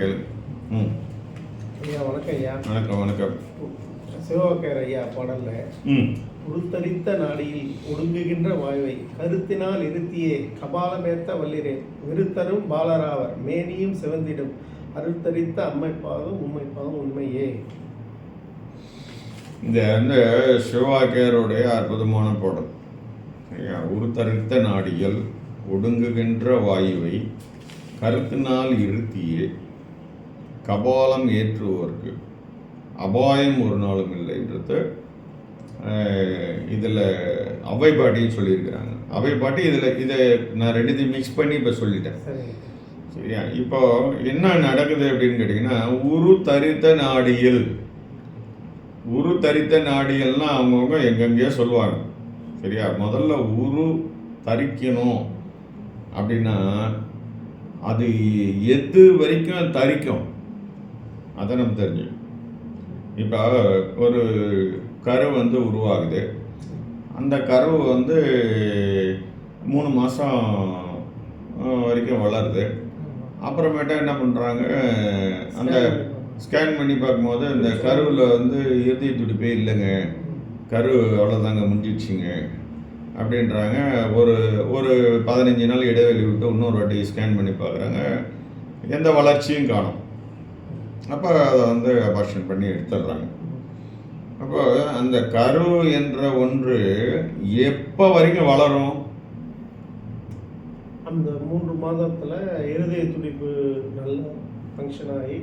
கேளு. ம். ஐயா வணக்கம் ஐயா. வணக்கம் வணக்கம். சிவகர் ஐயா பாடல்ல ம். உருத்தரித்த நாடியில் ஒடுங்குகின்ற வாயுவை கருத்தினால் இருத்தியே கபாலமேத்த வல்லிரே. விருத்தரும் பாலராவர் மேனியும் சிவந்திடும். அருத்தரித்த அம்மைப்பாதும் உண்மைப்பாதும் உண்மையே. இந்த வந்து சிவவாக்கியருடைய அற்புதமான பாடல். உருத்தரித்த நாடிகள் ஒடுங்குகின்ற வாயுவை கருத்தினால் இருத்தியே கபாலம் ஏற்றுவோருக்கு. அபாயம் ஒரு நாளும் இல்லைன்றது இதில் அவை பாட்டின்னு சொல்லியிருக்கிறாங்க. அவை பாட்டி இதில் இதை நான் ரெண்டுத்தையும் மிக்ஸ் பண்ணி இப்போ சொல்லிட்டேன். சரியா? இப்போ என்ன நடக்குது அப்படின்னு கேட்டிங்கன்னா உரு தரித்த நாடியில் உரு தரித்த நாடிகள்னா அவங்கவுங்க எங்கெங்கேயோ சொல்லுவாங்க. சரியா? முதல்ல உரு தரிக்கணும் அப்படின்னா அது எது வரைக்கும் தரிக்கும்? அதை நம்ம தெரிஞ்சுக்கணும். இப்போ ஒரு கரு வந்து உருவாகுது. அந்த கரு வந்து மூணு மாதம் வரைக்கும் வளருது. அப்புறமேட்டா என்ன பண்ணுறாங்க அந்த ஸ்கேன் பண்ணி பார்க்கும்போது இந்த கருவில் வந்து இறுதி துடிப்பே இல்லைங்க. கரு அவ்வளோதாங்க முடிஞ்சிடுச்சிங்க. அப்படின்றாங்க. ஒரு ஒரு பதினஞ்சு நாள் இடைவெளி விட்டு இன்னொரு வாட்டி ஸ்கேன் பண்ணி பார்க்குறாங்க. எந்த வளர்ச்சியும் காணும். அப்போ அதை வந்து அபார்ஷன் பண்ணி எடுத்துடுறாங்க. அப்போ அந்த கரு என்ற ஒன்று எப்போ வரைக்கும் வளரும்? அந்த மூன்று மாதத்துல இருதய துடிப்பு நல்ல ஃபங்க்ஷன் ஆகி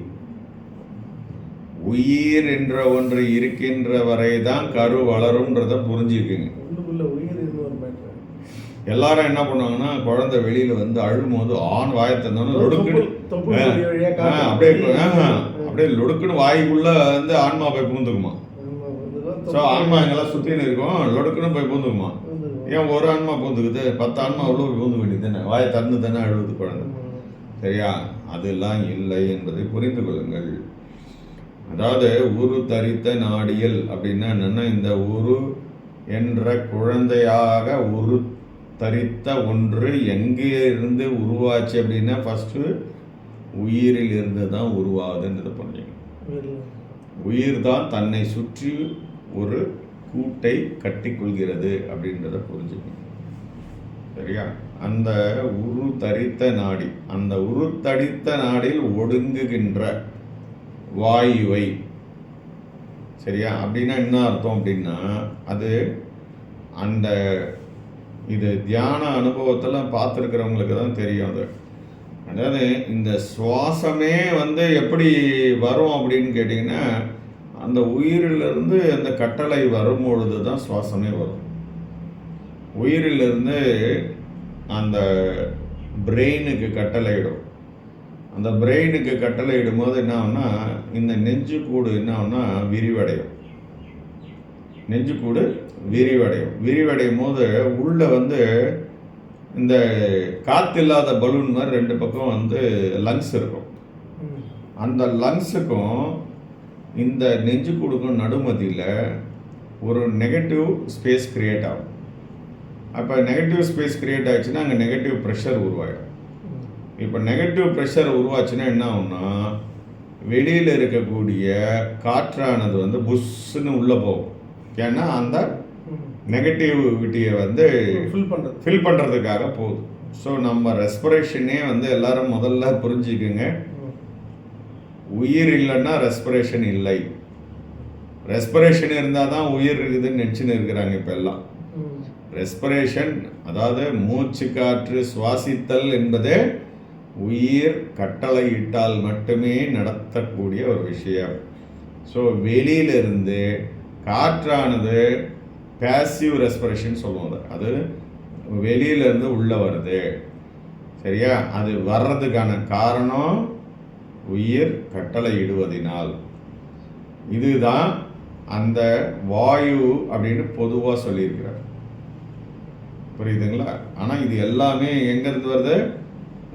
உயிர் என்ற ஒன்று இருக்கின்ற வரை தான் கரு வளரும்ன்றத புரிஞ்சுக்குங்க உள்ளுக்குள்ள உயிர் இருந்து ஒரு மேட்ரு எல்லாரும் என்ன பண்ணுவாங்கன்னா குழந்தை வெளியில வந்து அழும்போது ஆண் வாயை தந்தோன்னு லொடுக்குன்னு அப்படியே அப்படியே லொடுக்குன்னு வாய்க்குள்ள வந்து ஆன்மா போய் பூந்துக்குமா? ஸோ ஆன்மா எங்கெல்லாம் சுத்தின்னு இருக்கும் லொடுக்குன்னு போய் பூந்துக்குமா. ஏன் ஒரு ஆன்மா பூந்துக்குது பத்து ஆன்மா போய் பூந்து வேண்டியது தானே வாயை திறந்து தானே அழுவுது குழந்தை. சரியா? அதெல்லாம் இல்லை என்பதை புரிந்து கொள்ளுங்கள். அதாவது உரு தரித்த நாடியல் அப்படின்னா என்னன்னா இந்த உரு என்ற குழந்தையாக உரு தரித்த ஒன்று எங்கே இருந்து உருவாச்சு அப்படின்னா ஃபஸ்ட்டு உயிரில் இருந்து தான் உருவாகுதுன்றதை புரிஞ்சுக்கணும். உயிர் உயிர் தான் தன்னை சுற்றி ஒரு கூட்டை கட்டிக்கொள்கிறது அப்படின்றத புரிஞ்சுக்கணும். சரியா? அந்த உரு தரித்த நாடி அந்த உரு தடித்த நாடில் ஒடுங்குகின்ற வாயுவை. சரியா? அப்படின்னா என்ன அர்த்தம் அப்படின்னா அது அந்த இது தியான அனுபவத்தில் பார்த்துருக்கிறவங்களுக்கு தான் தெரியும் அது. அதாவது இந்த சுவாசமே வந்து எப்படி வரும் அப்படின்னு கேட்டிங்கன்னா அந்த உயிரிலிருந்து அந்த கட்டளை வரும்பொழுது தான் சுவாசமே வரும். உயிரிலிருந்து அந்த பிரெயினுக்கு கட்டளையிடும். அந்த பிரெயினுக்கு கட்டளையிடும் போது என்ன இந்த நெஞ்சு கூடு என்ன ஆகும்னா விரிவடையும். நெஞ்சு கூடு விரிவடையும். விரிவடையும் போது உள்ளே வந்து இந்த காற்று இல்லாத பலூன் மாதிரி ரெண்டு பக்கம் வந்து லங்ஸ் இருக்கும். அந்த லங்ஸுக்கும் இந்த நெஞ்சு கூடுக்கும் நடுமதியில் ஒரு நெகட்டிவ் ஸ்பேஸ் க்ரியேட் ஆகும். அப்போ நெகட்டிவ் ஸ்பேஸ் க்ரியேட் ஆச்சுன்னா அங்கே நெகட்டிவ் ப்ரெஷர் உருவாயிடும். இப்போ நெகட்டிவ் ப்ரெஷர் உருவாச்சுன்னா என்ன ஆகும்னா வெளியில் இருக்கக்கூடிய காற்றானது வந்து புஷ்ஷுன்னு உள்ளே போகும். ஏன்னா அந்த. நெகட்டிவிட்டியை வந்து ஃபில் பண்றது ஃபில் பண்ணுறதுக்காக போகுது ஸோ நம்ம ரெஸ்பிரேஷனே வந்து எல்லாரும் முதல்ல புரிஞ்சுக்குங்க. உயிர் இல்லைன்னா ரெஸ்பிரேஷன் இல்லை ரெஸ்பிரேஷன் இருந்தால் தான் உயிர் இருக்குதுன்னு நினச்சின்னு இருக்கிறாங்க இப்போ எல்லாம். ரெஸ்பிரேஷன் அதாவது மூச்சு காற்று சுவாசித்தல் என்பதே உயிர் கட்டளையிட்டால் மட்டுமே நடத்தக்கூடிய ஒரு விஷயம் ஸோ வெளியிலிருந்து காற்றானது பேசிவ் ரெஸ்பிரேஷன் சொல்லுவாங்க அது. வெளியிலேருந்து உள்ளே வருது. சரியா? அது வர்றதுக்கான காரணம் உயிர் கட்டளையிடுவதினால். இதுதான் அந்த வாயு அப்படின்னு பொதுவாக சொல்லியிருக்கிறார். புரியுதுங்களா? ஆனால் இது எல்லாமே எங்கேருந்து வருது?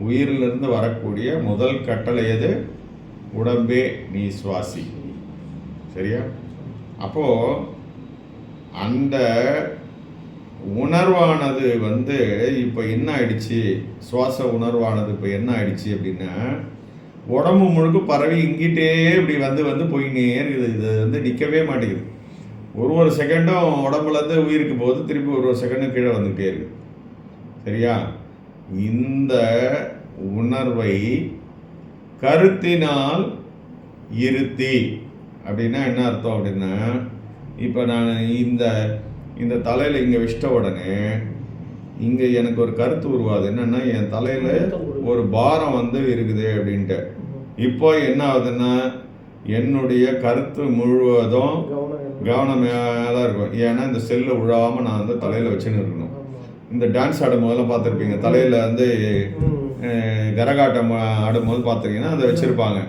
உயிரிலிருந்து வரக்கூடிய முதல் கட்டளை எது? உடம்பே நீ சுவாசி. சரியா? அப்போது அந்த உணர்வானது வந்து இப்போ என்ன ஆயிடுச்சு? சுவாச உணர்வானது இப்போ என்ன ஆயிடுச்சு அப்படின்னா உடம்பு முழுக்க பரவி இங்கிட்டே இப்படி வந்து வந்து போயினே இருக்குது. இது வந்து நிற்கவே மாட்டேங்குது. ஒரு ஒரு செகண்டும் உடம்புலேருந்து உயிருக்கு போகுது. திருப்பி ஒரு ஒரு செகண்டும் கீழே வந்துகிட்டே இருக்குது. சரியா? இந்த உணர்வை கருத்தினால் இருத்தி. அப்படின்னா என்ன அர்த்தம் அப்படின்னா இப்போ நான் இந்த இந்த தலையில் இங்கே வச்சிட்ட உடனே இங்கே எனக்கு ஒரு கருத்து உருவாது என்னன்னா என் தலையில் ஒரு பாரம் வந்து இருக்குது அப்படின்ட்டு. இப்போ என்ன ஆகுதுன்னா என்னுடைய கருத்து முழுவதும் கவனம் மேலே இருக்கும். ஏன்னா இந்த செல்லு விழாமல் நான் வந்து தலையில் வச்சுன்னு இருக்கணும். இந்த டான்ஸ் ஆடும் போதெல்லாம் பார்த்துருப்பீங்க. தலையில் வந்து கரகாட்டம் ஆடும்போது பார்த்துருக்கீங்கன்னா அதை வச்சுருப்பாங்க.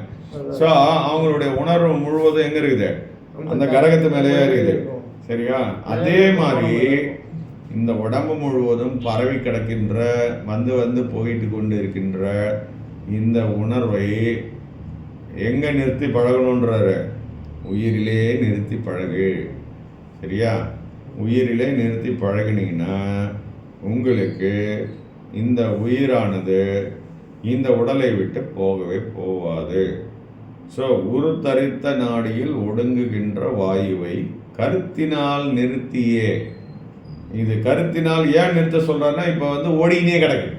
ஸோ அவங்களுடைய உணர்வு முழுவதும் எங்கே இருக்குது? அந்த கரகத்து மேலேயே இருக்குது. சரியா? அதே மாதிரி இந்த உடம்பு முழுவதும் பரவி கிடக்கின்ற வந்து வந்து போயிட்டு கொண்டு இருக்கின்ற இந்த உணர்வை எங்க நிறுத்தி பழகணுன்றாரு உயிரிலே நிறுத்தி பழகு. சரியா? உயிரிலே நிறுத்தி பழகினீங்கன்னா உங்களுக்கு இந்த உயிரானது இந்த உடலை விட்டு போகவே போகாது ஸோ உருத்தரித்த நாடியில் ஒடுங்குகின்ற வாயுவை கருத்தினால் நிறுத்தியே இது கருத்தினால் ஏன் நிறுத்த சொல்றாருன்னா இப்போ வந்து ஓடிக்கினே கிடக்கு.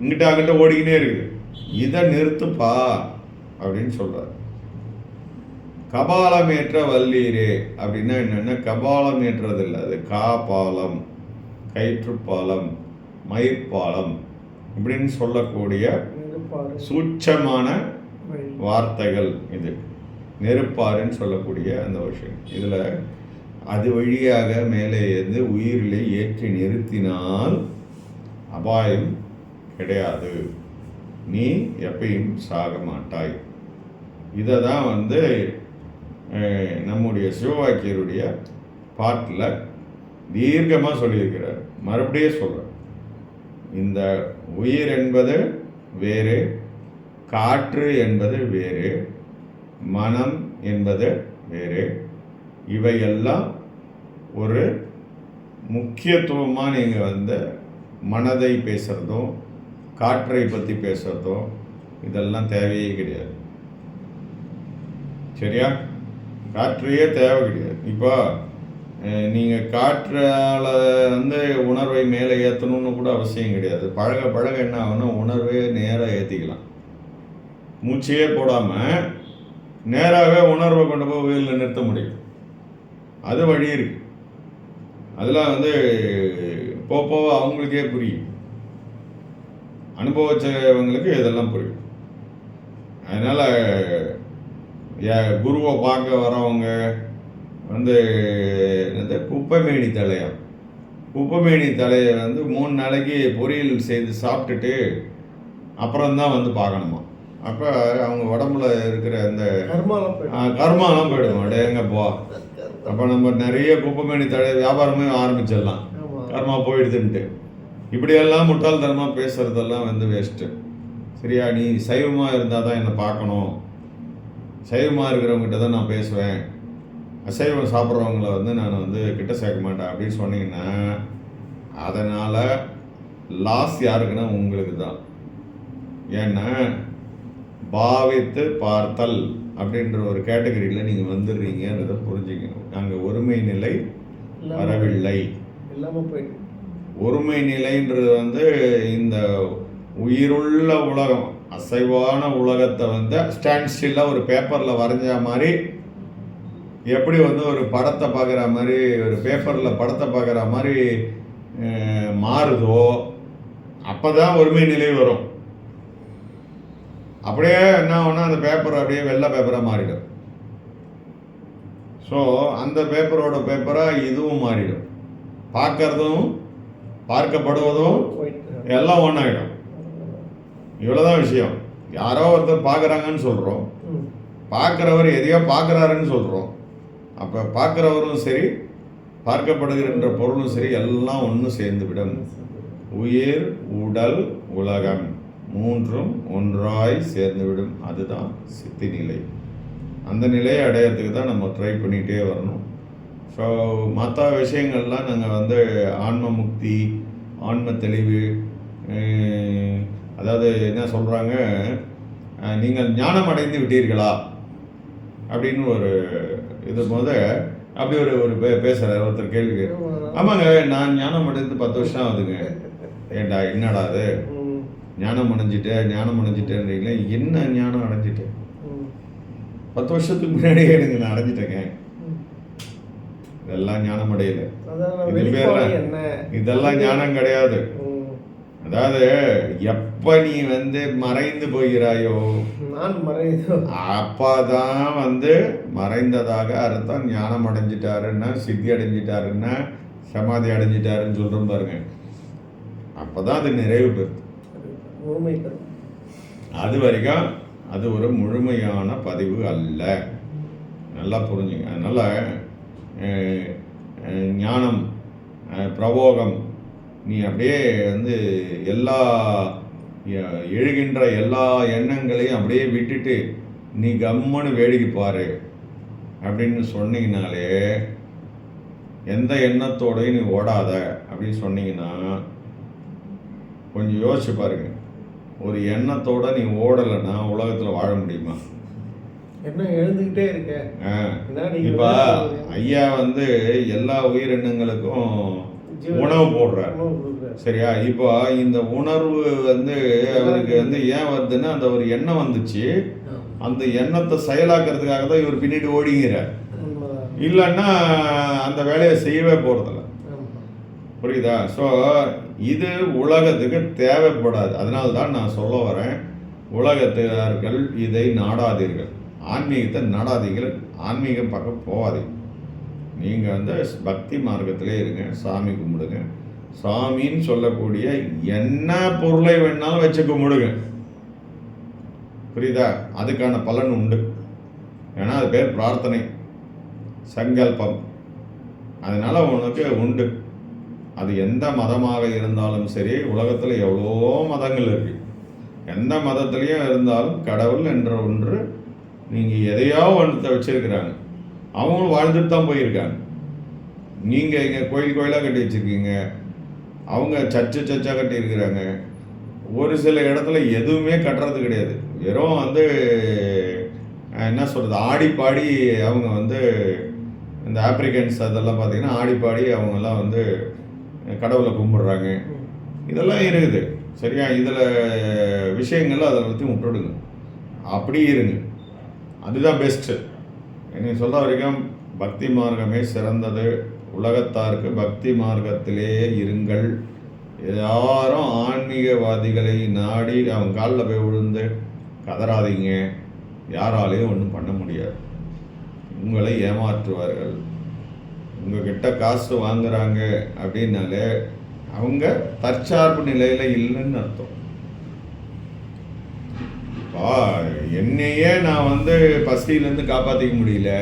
இங்கிட்ட அங்கிட்ட ஓடிக்கினே இருக்குது இதை நிறுத்துப்பா அப்படின்னு சொல்றாரு கபாலமேற்ற வல்லீரே அப்படின்னா என்னன்னா கபாலம் ஏற்றது இல்லை அது காபாலம் கயிற்றுப்பாலம் மயிர்பாலம் இப்படின்னு சொல்லக்கூடிய. சூட்சமான. வார்த்தைகள் இது. நெருப்பாருன்னு சொல்லக்கூடிய அந்த விஷயம். இதில் அது வழியாக மேலே இருந்து உயிரிலே ஏற்றி நிறுத்தினால் அபாயம் கிடையாது. நீ எப்பயும் சாக மாட்டாய். இதை தான் வந்து நம்முடைய சிவவாக்கியருடைய பாட்டில் தீர்க்கமாக சொல்லியிருக்கிறார். மறுபடியும் சொல்கிறார் இந்த உயிர் என்பது வேறு காற்று என்பது வேறு மனம் என்பது வேறு. இவையெல்லாம் ஒரு முக்கியத்துவமாக நீங்கள் வந்து மனதை பேசுகிறதும் காற்றை பற்றி பேசுகிறதும் இதெல்லாம் தேவையே கிடையாது. சரியா? காற்றையே தேவை கிடையாது. இப்போ நீங்கள் காற்றால் வந்து உணர்வை மேலே ஏற்றணும்னு கூட அவசியம் கிடையாது. பழக பழக என்ன ஆகும்னா உணர்வே நேராக ஏற்றிக்கலாம் மூச்சையே போடாமல் நேராகவே உணர்வை கொண்டு போய் உயிரில் நிறுத்த முடியும். அது வழி இருக்கு. அதெல்லாம் வந்து போக போக அவங்களுக்கே புரியும். அனுபவிச்சவங்களுக்கு இதெல்லாம் புரியும். அதனால் குருவை பார்க்க வரவங்க வந்து என்னது? குப்பைமேனி தலையம் குப்பைமேனி தலையை வந்து மூணு நாளைக்கு பொரியல் செய்து சாப்பிட்டுட்டு அப்புறம்தான் வந்து பார்க்கணுமா? அப்போ அவங்க உடம்புல இருக்கிற அந்த கர்மாலாம் போயிடும். அடேங்கப்பா அப்போ நம்ம நிறைய குப்பைமேனி தடை வியாபாரமே ஆரம்பிச்சிடலாம். கர்மா போயிடுதுன்ட்டு. இப்படியெல்லாம் முட்டாள்தனமாக பேசுகிறதெல்லாம் வந்து வேஸ்ட்டு சரியா? நீ சைவமாக இருந்தால் தான் என்னை பார்க்கணும். சைவமாக இருக்கிறவங்ககிட்ட தான் நான் பேசுவேன். அசைவம் சாப்பிட்றவங்கள வந்து நான் வந்து கிட்ட சேர்க்க மாட்டேன். அப்படின்னு சொன்னீங்கன்னா அதனால் லாஸ் யாருக்குன்னா உங்களுக்கு தான் ஏன்னா பாவித்து பார்த்தல் அப்படின்ற ஒரு கேட்டகரியில் நீங்கள் வந்துடுறீங்கன்றதை புரிஞ்சுக்கணும். அங்கே ஒருமை நிலை வரவில்லை. இல்லாம போயிடும் ஒருமை நிலைன்றது வந்து இந்த உயிருள்ள உலகம் அசைவான உலகத்தை வந்து ஸ்டாண்ட் ஸ்டில்லாக ஒரு பேப்பரில் வரைஞ்ச மாதிரி எப்படி வந்து ஒரு படத்தை பார்க்குற மாதிரி ஒரு பேப்பரில் படத்தை பார்க்குற மாதிரி மாறுதோ அப்போ தான் ஒருமை நிலை வரும். அப்படியே என்ன ஆகும்னா அந்த பேப்பர் அப்படியே வெள்ளை பேப்பராக மாறிடும். ஸோ அந்த பேப்பரோட பேப்பராக இதுவும் மாறிடும். பார்க்கறதும் பார்க்கப்படுவதும் எல்லாம் ஒன்றாகிடும் இவ்வளோதான் விஷயம். யாரோ ஒருத்தர் பார்க்குறாங்கன்னு சொல்கிறோம் பார்க்குறவர் எதையோ பார்க்குறாருன்னு சொல்கிறோம் அப்போ பார்க்குறவரும் சரி பார்க்கப்படுகின்ற பொருளும் சரி எல்லாம் ஒன்று சேர்ந்து விடும் உயிர் உடல் உலகம். மூன்றும் ஒன்றாய் சேர்ந்துவிடும். அதுதான் சித்தி நிலை அந்த நிலையை அடையிறதுக்கு தான் நம்ம ட்ரை பண்ணிகிட்டே வரணும். ஸோ மற்ற விஷயங்கள்லாம் நாங்கள் வந்து ஆன்ம முக்தி ஆன்ம தெளிவு அதாவது என்ன சொல்கிறாங்க நீங்கள் ஞானம் அடைந்து விட்டீர்களா? அப்படின்னு ஒரு இது போத அப்படி ஒரு ஒரு பே பேசுகிறார் ஒருத்தர் கேள்வி. ஆமாங்க நான் ஞானம் அடைந்து பத்து வருஷம் ஆகுதுங்க. ஏண்டா என்னடா அது? ஞானம் அடைஞ்சிட்டேன் ஞானம் அடைஞ்சிட்டேன்றீங்களே என்ன ஞானம் அடைஞ்சிட்டேன் பத்து வருஷத்துக்கு முன்னாடியே எனக்கு நான் அடைஞ்சிட்டேங்க. இதெல்லாம் ஞானம் அடையல. இதெல்லாம் ஞானம் கிடையாது. அதாவது எப்ப நீ வந்து மறைந்து போகிறாயோ நான் மறைந்தோ? அப்பதான் வந்து மறைந்ததாக அர்த்தம். ஞானம் அடைஞ்சிட்டாருன்னா சித்தி அடைஞ்சிட்டாருன்னா சமாதி அடைஞ்சிட்டாருன்னு சொல்றோம் பாருங்க. அப்பதான் அது நிறைவு பெறுது. முழுமை பெறும் அது வரைக்கும் அது ஒரு முழுமையான பதிவு அல்ல. நல்லா புரிஞ்சுங்க. அதனால் ஞானம் பிரபோகம் நீ அப்படியே வந்து எல்லா எழுகின்ற எல்லா எண்ணங்களையும் அப்படியே விட்டுட்டு நீ கம்முன்னு வேடிக்கை பாரு அப்படின்னு சொன்னீங்கனாலே எந்த எண்ணத்தோடையும் நீ ஓடாத அப்படின்னு சொன்னீங்கன்னா கொஞ்சம் யோசிச்சு பாருங்க. ஒரு எண்ணத்தோட நீ ஓடலைன்னா உலகத்தில் வாழ முடியுமா? என்ன எழுந்துக்கிட்டே இருக்க. இப்ப? ஐயா வந்து எல்லா உயிரினங்களுக்கும் உணவு போடுறார். சரியா? இப்போ இந்த உணர்வு வந்து அவருக்கு வந்து ஏன் வருதுன்னா அந்த ஒரு எண்ணம் வந்துச்சு. அந்த எண்ணத்தை செயலாக்குறதுக்காக தான் இவர் பின்னாடி ஓடிங்கிறார். இல்லைன்னா அந்த வேலையை செய்யவே போகிறதில்ல. புரியுதா? ஸோ இது உலகத்துக்கு தேவைப்படாது. அதனால தான் நான் சொல்ல வரேன் உலகத்தினர்கள் இதை நாடாதீர்கள். ஆன்மீகத்தை நாடாதீர்கள். ஆன்மீகம் பக்கம் போகாதீங்க. நீங்கள் வந்து பக்தி மார்க்கத்திலே இருங்க சாமி கும்பிடுங்க. சாமின்னு சொல்லக்கூடிய என்ன பொருளை வேணாலும் வச்சு கும்பிடுங்க. புரியுதா? அதுக்கான பலன் உண்டு. ஏன்னா அது பேர் பிரார்த்தனை சங்கல்பம். அதனால் உனக்கு உண்டு. அது எந்த மதமாக இருந்தாலும் சரி உலகத்தில் எவ்வளோ மதங்கள் இருக்கு. எந்த மதத்துலேயும் இருந்தாலும் கடவுள் என்ற ஒன்று நீங்கள் எதையோ ஒன்றத்தை வச்சிருக்கிறாங்க. அவங்களும் வாழ்ந்துட்டு தான் போயிருக்காங்க. நீங்கள் இங்கே கோயில் கோயிலாக கட்டி வச்சுருக்கீங்க. அவங்க சர்ச்சு சர்ச்சாக கட்டியிருக்கிறாங்க ஒரு சில இடத்துல எதுவுமே கட்டுறது கிடையாது. வெறும் வந்து என்ன சொல்கிறது ஆடி பாடி அவங்க வந்து இந்த ஆப்பிரிக்கன்ஸ் அதெல்லாம் பார்த்தீங்கன்னா ஆடி பாடி அவங்கெல்லாம் வந்து கடவுளை கும்பிடுறாங்க. இதெல்லாம் இருக்குது. சரியா? இதில் விஷயங்கள் அதை பற்றி விட்டுடுங்க அப்படி இருங்க. அதுதான் பெஸ்ட்டு என்னை சொல்ற வரைக்கும் பக்தி மார்க்கமே சிறந்தது. உலகத்தாருக்கு பக்தி மார்க்கத்திலே இருங்கள். யாரும் ஆன்மீகவாதிகளை நாடி அவன் காலில் போய் விழுந்து கதறாதீங்க. யாராலையும் ஒன்றும் பண்ண முடியாது. உங்களை ஏமாற்றுவார்கள். உங்ககிட்ட காசு வாங்குறாங்க அப்படின்னாலே அவங்க தற்சார்பு நிலையில் இல்லைன்னு அர்த்தம். பா என்னையே நான் வந்து பசியிலேருந்து காப்பாற்றிக்க முடியல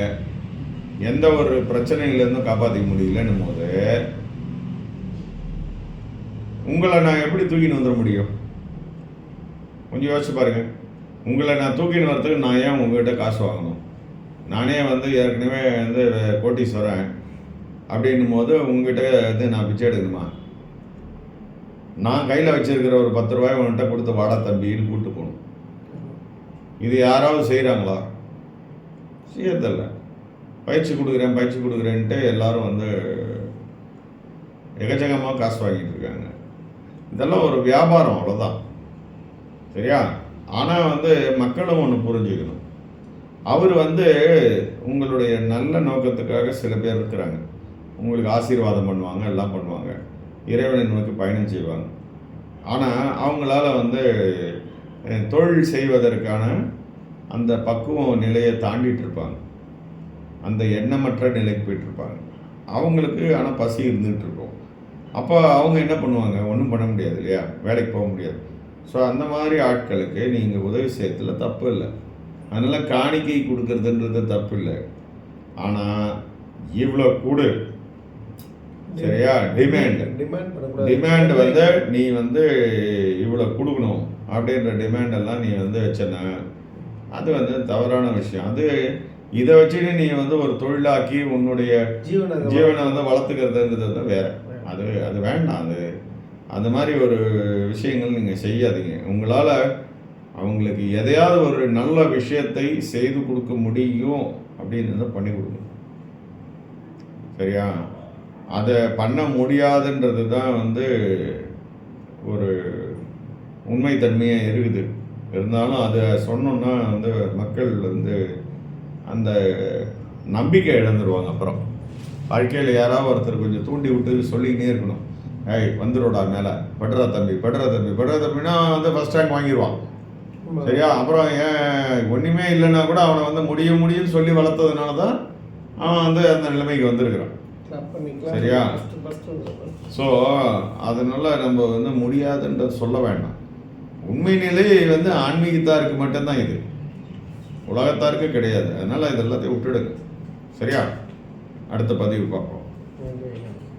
எந்த ஒரு பிரச்சனையிலேருந்தும் காப்பாற்றிக்க முடியலன்னும் போது உங்களை நான் எப்படி தூக்கின்னு வந்துட முடியும்? கொஞ்சம் யோசிச்சு பாருங்க. உங்களை நான் தூக்கின்னு வரதுக்கு நான் ஏன் உங்ககிட்ட காசு வாங்கணும்? நானே வந்து ஏற்கனவே வந்து கோட்டீஸ்வரன். அப்படின்னும் போது உங்ககிட்ட இது நான் பிச்சை எடுக்கணுமா? நான் கையில் வச்சுருக்கிற ஒரு பத்து ரூபாய் உன்கிட்ட கொடுத்து வாடா தம்பின்னு கூப்பிட்டு போகணும். இது யாராவது செய்கிறாங்களா செய்யறதில்ல. பயிற்சி கொடுக்குறேன் பயிற்சி கொடுக்குறேன்ட்டு எல்லாரும் வந்து எகச்சக்கமாக காசு வாங்கிட்டு இருக்காங்க. இதெல்லாம் ஒரு வியாபாரம் அவ்வளோதான் சரியா? ஆனால் வந்து மக்களும் ஒன்று புரிஞ்சுக்கணும். அவர் வந்து உங்களுடைய நல்ல நோக்கத்துக்காக சில பேர் இருக்கிறாங்க. உங்களுக்கு ஆசீர்வாதம் பண்ணுவாங்க எல்லாம் பண்ணுவாங்க. இறைவனை நோக்கி பயணம் செய்வாங்க. ஆனால் அவங்களால வந்து தொழில் செய்வதற்கான அந்த பக்குவ நிலையை தாண்டிட்டு இருப்பாங்க. அந்த எண்ணமற்ற நிலைக்கு போயிட்டுருப்பாங்க அவங்களுக்கு ஆனால் பசி இருந்துகிட்டு இருக்கும். அப்போ அவங்க என்ன பண்ணுவாங்க? ஒன்றும் பண்ண முடியாது இல்லையா? வேலைக்கு போக முடியாது. ஸோ அந்த மாதிரி ஆட்களுக்கு நீங்கள் உதவி செய்யறதுல தப்பு இல்லை. அதனால் காணிக்கை கொடுக்கறதுன்றது தப்பு இல்லை. ஆனால் இவ்வளோ கூடு. சரியா? டிமாண்ட் டிமாண்ட் வந்து நீ வந்து இவ்வளோ கொடுக்கணும் அப்படின்ற டிமாண்ட் எல்லாம் நீ வந்து வச்சனா அது வந்து தவறான விஷயம். அது இதை வச்சுட்டு நீ வந்து ஒரு தொழிலாக்கி உன்னுடைய ஜீவன ஜீவனை வந்து வளர்த்துக்கிறதுன்றது வந்து வேற. அது அது வேண்டாம் அது. அந்த மாதிரி ஒரு விஷயங்கள் நீங்கள் செய்யாதீங்க. உங்களால் அவங்களுக்கு எதையாவது ஒரு நல்ல விஷயத்தை செய்து கொடுக்க முடியும் அப்படின்னு பண்ணி கொடுக்கணும். சரியா? அதை பண்ண முடியாதுன்றது தான் வந்து ஒரு உண்மைத்தன்மையாக இருக்குது. இருந்தாலும் அதை சொன்னோன்னா வந்து மக்கள் வந்து அந்த நம்பிக்கை இழந்துருவாங்க அப்புறம். வாழ்க்கையில் யாராவது ஒருத்தர் கொஞ்சம் தூண்டி விட்டு சொல்லிக்கிட்டே இருக்கணும். ஏய் வந்துடுடா மேலே. படுறா தம்பி படுறா தம்பி படுறா தம்பினா வந்து ஃபஸ்ட் ரேங்க் வாங்கிடுவான். சரியா? அப்புறம் ஏன் ஒன்றுமே இல்லைன்னா கூட அவனை வந்து முடியும் முடியும்னு சொல்லி வளர்த்ததுனால தான் அவன் வந்து அந்த நிலைமைக்கு வந்திருக்கிறான். சரியா? ஸோ அதனால நம்ம வந்து முடியாதுன்றது சொல்ல வேண்டாம். உண்மை நிலை வந்து ஆன்மீகத்தாருக்கு மட்டும்தான் இது. உலகத்தாருக்கு கிடையாது. அதனால இது எல்லாத்தையும் விட்டுடுங்க. சரியா? அடுத்த பதிவு பார்ப்போம்.